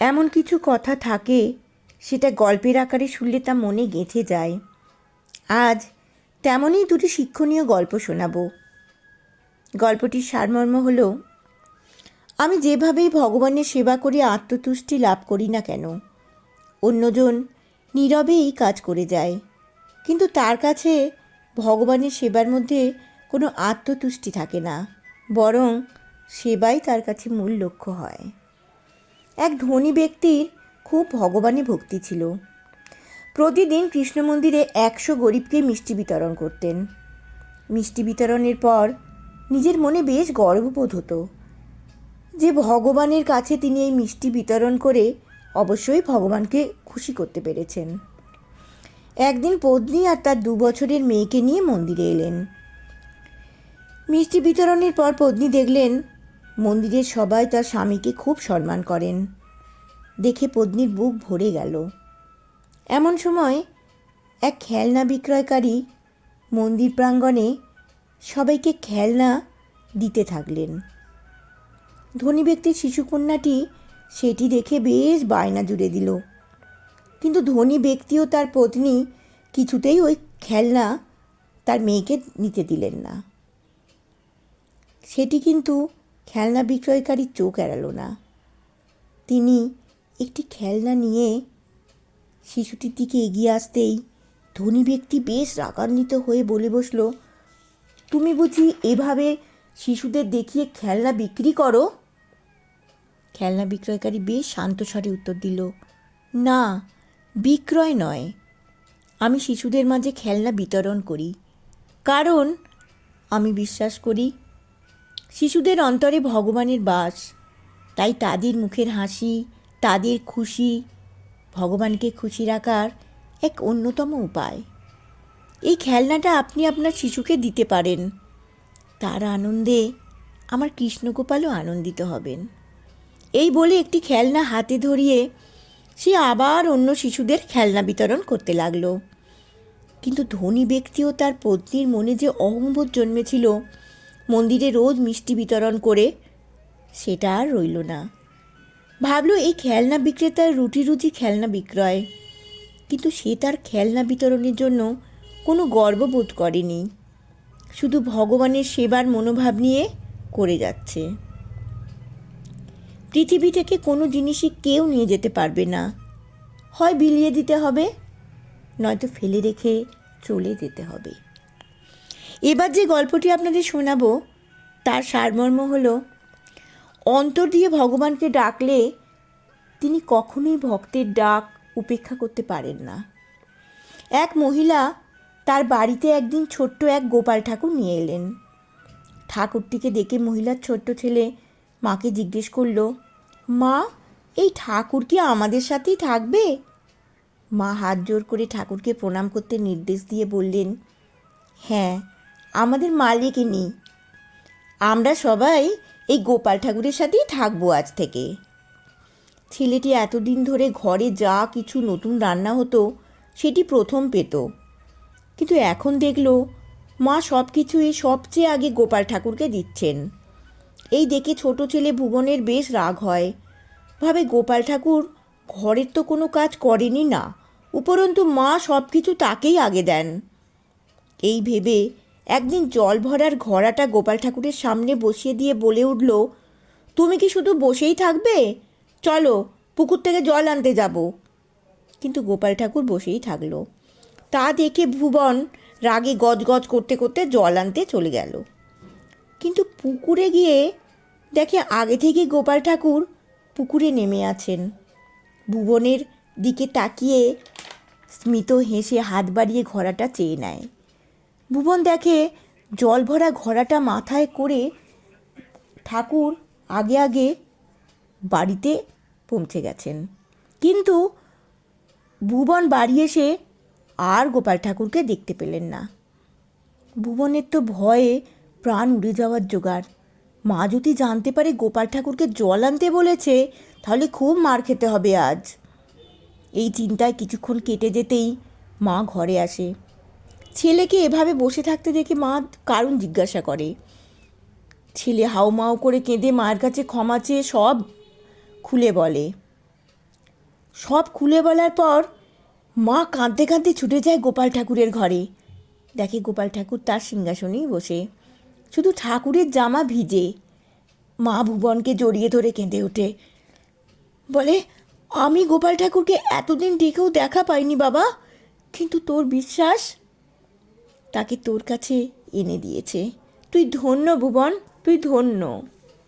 এমন কিছু কথা থাকে, সেটা গল্পের আকারে শুনলে তা মনে গেঁথে যায়। আজ তেমনই দুটি শিক্ষণীয় গল্প শোনাবো। গল্পটির সারমর্ম হলো, আমি যেভাবেই ভগবানের সেবা করে, আত্মতুষ্টি লাভ করি না কেন। অন্যজন নীরবে এই কাজ করে যায়। কিন্তু তার কাছে ভগবানের সেবার মধ্যে কোনো আত্মতুষ্টি থাকে না, বরং সেবাই তার কাছে মূল লক্ষ্য হয়। এক ধনী ব্যক্তির খুব ভগবানে ভক্তি ছিল। প্রতিদিন কৃষ্ণ মন্দিরে একশো গরিবকে মিষ্টি বিতরণ করতেন। মিষ্টি বিতরণের পর নিজের মনে বেশ গর্ববোধ হতো যে ভগবানের কাছে তিনি এই মিষ্টি বিতরণ করে অবশ্যই ভগবানকে খুশি করতে পেরেছেন। একদিন পত্নী আর তার দু বছরের মেয়েকে নিয়ে মন্দিরে এলেন। মিষ্টি বিতরণের পর পত্নী দেখলেন মন্দিরের সবাই তার স্বামীকে খুব সম্মান করেন। দেখে পত্নীর বুক ভরে গেল। এমন সময় এক খেলনা বিক্রয়কারী মন্দির প্রাঙ্গণে সবাইকে খেলনা দিতে থাকলেন। ধনী ব্যক্তির শিশুকন্যাটি সেটি দেখে বেশ বায়না জুড়ে দিল। কিন্তু ধনী ব্যক্তি ও তার পত্নী কিছুতেই ওই খেলনা তার মেয়েকে নিতে দিলেন না। সেটি কিন্তু খেলনা বিক্রয়কারীর চোখ এড়ালো না। তিনি একটি খেলনা নিয়ে শিশুটির দিকে এগিয়ে আসতেই ধনী ব্যক্তি বেশ রাগান্বিত হয়ে বলে বসল, তুমি বুঝি এভাবে শিশুদের দেখিয়ে খেলনা বিক্রি করো? খেলনা বিক্রয়কারী বেশ শান্ত স্বরে উত্তর দিল, না, বিক্রয় নয়। আমি শিশুদের মাঝে খেলনা বিতরণ করি। কারণ আমি বিশ্বাস করি শিশুদের অন্তরে ভগবানের বাস। তাই তাদের মুখের হাসি তাদের খুশি, ভগবানকে খুশি রাখার এক অন্যতম উপায়। এই খেলনাটা আপনি আপনার শিশুকে দিতে পারেন। তার আনন্দে আমার কৃষ্ণগোপালও আনন্দিত হবেন। এই বলে একটি খেলনা হাতে ধরিয়ে সে আবার অন্য শিশুদের খেলনা বিতরণ করতে লাগল। কিন্তু ধনী ব্যক্তি ও তার পত্নীর মনে যে অহম্বোধ জন্মেছিল, মন্দিরে রোজ মিষ্টি বিতরণ করে সেটা আর রইল না। ভাবলো এই খেলনা বিক্রেতার রুটি রুজি খেলনা বিক্রয়। কিন্তু সে তার খেলনা বিতরণের জন্য কোনো গর্ববোধ করেনি। শুধু ভগবানের সেবার মনোভাব নিয়ে করে যাচ্ছে। পৃথিবী থেকে কোনো জিনিসই কেউ নিয়ে যেতে পারবে না। হয় বিলিয়ে দিতে হবে, নয়তো ফেলে রেখে চলে যেতে হবে। এবার যে গল্পটি আপনাদের শোনাবো, তার সারমর্ম হলো অন্তর দিয়ে ভগবানকে ডাকলে তিনি কখনোই ভক্তের ডাক উপেক্ষা করতে পারেন না। এক মহিলা তার বাড়িতে একদিন ছোট্ট এক গোপাল ঠাকুর নিয়ে এলেন। ঠাকুরটিকে দেখে মহিলার ছোট্ট ছেলে মাকে জিজ্ঞেস করল, মা, এই ঠাকুর কি আমাদের সাথেই থাকবে? মা হাত জোর করে ঠাকুরকে প্রণাম করতে নির্দেশ দিয়ে বললেন হ্যাঁ আমাদের মালিক ইনি। আমরা সবাই এই গোপাল ঠাকুরের সাথেই থাকব আজ থেকে। ছেলেটি এতদিন ধরে ঘরে যা কিছু নতুন রান্না হতো, সেটি প্রথম পেত। কিন্তু এখন দেখল, মা সব কিছুই সবচেয়ে আগে গোপাল ঠাকুরকে দিচ্ছেন। এই দেখে ছোট ছেলে ভুবনের বেশ রাগ হয়। ভাবে, গোপাল ঠাকুর, ঘরের তো কোনো কাজ করেনি না। উপরন্তু মা সব কিছু তাকেই আগে দেন। এই ভেবে একদিন জল ভরার ঘোড়াটা গোপাল ঠাকুরের সামনে বসিয়ে দিয়ে বলে উঠল, তুমি কি শুধু বসেই থাকবে? চলো, পুকুর থেকে জল আনতে যাব। কিন্তু গোপাল ঠাকুর বসেই থাকল। তা দেখে ভুবন রাগে গজগজ করতে করতে জল আনতে চলে গেল। কিন্তু পুকুরে গিয়ে দেখে আগে থেকে গোপাল ঠাকুর পুকুরে নেমে আছেন। ভুবনের দিকে তাকিয়ে স্মিত হেসে হাত বাড়িয়ে ঘোড়াটা চেয়ে নেয়। ভুবন দেখে জল ভরা ঘোড়াটা মাথায় করে ঠাকুর আগে আগে বাড়িতে পৌঁছে গেছেন। কিন্তু ভুবন বাড়ি এসে আর গোপাল ঠাকুরকে দেখতে পেলেন না। ভুবনের তো ভয়ে প্রাণ উড়ে যাওয়ার জোগাড়। মা যদি জানতে পারে গোপাল ঠাকুরকে জল আনতে বলেছে, তাহলে খুব মার খেতে হবে আজ। এই চিন্তায় কিছুক্ষণ কেটে যেতেই মা ঘরে আসে। ছেলেকে এভাবে বসে থাকতে দেখে মা কারণ জিজ্ঞাসা করে। ছেলে হাউমাউ করে কেঁদে মায়ের কাছে ক্ষমা চেয়ে সব খুলে বলে। সব খুলে বলার পর মা কাঁদতে কাঁদতে ছুটে যায় গোপাল ঠাকুরের ঘরে। দেখে গোপাল ঠাকুর তার সিংহাসনেই বসে। শুধু ঠাকুরের জামা ভিজে। মা ভুবনকে জড়িয়ে ধরে কেঁদে ওঠে। বলে, আমি গোপাল ঠাকুরকে এতদিন ডেকেও দেখা পাইনি বাবা। কিন্তু তোর বিশ্বাস তাকে তোর কাছে এনে দিয়েছে। তুই ধন্য ভুবন তুই ধন্য।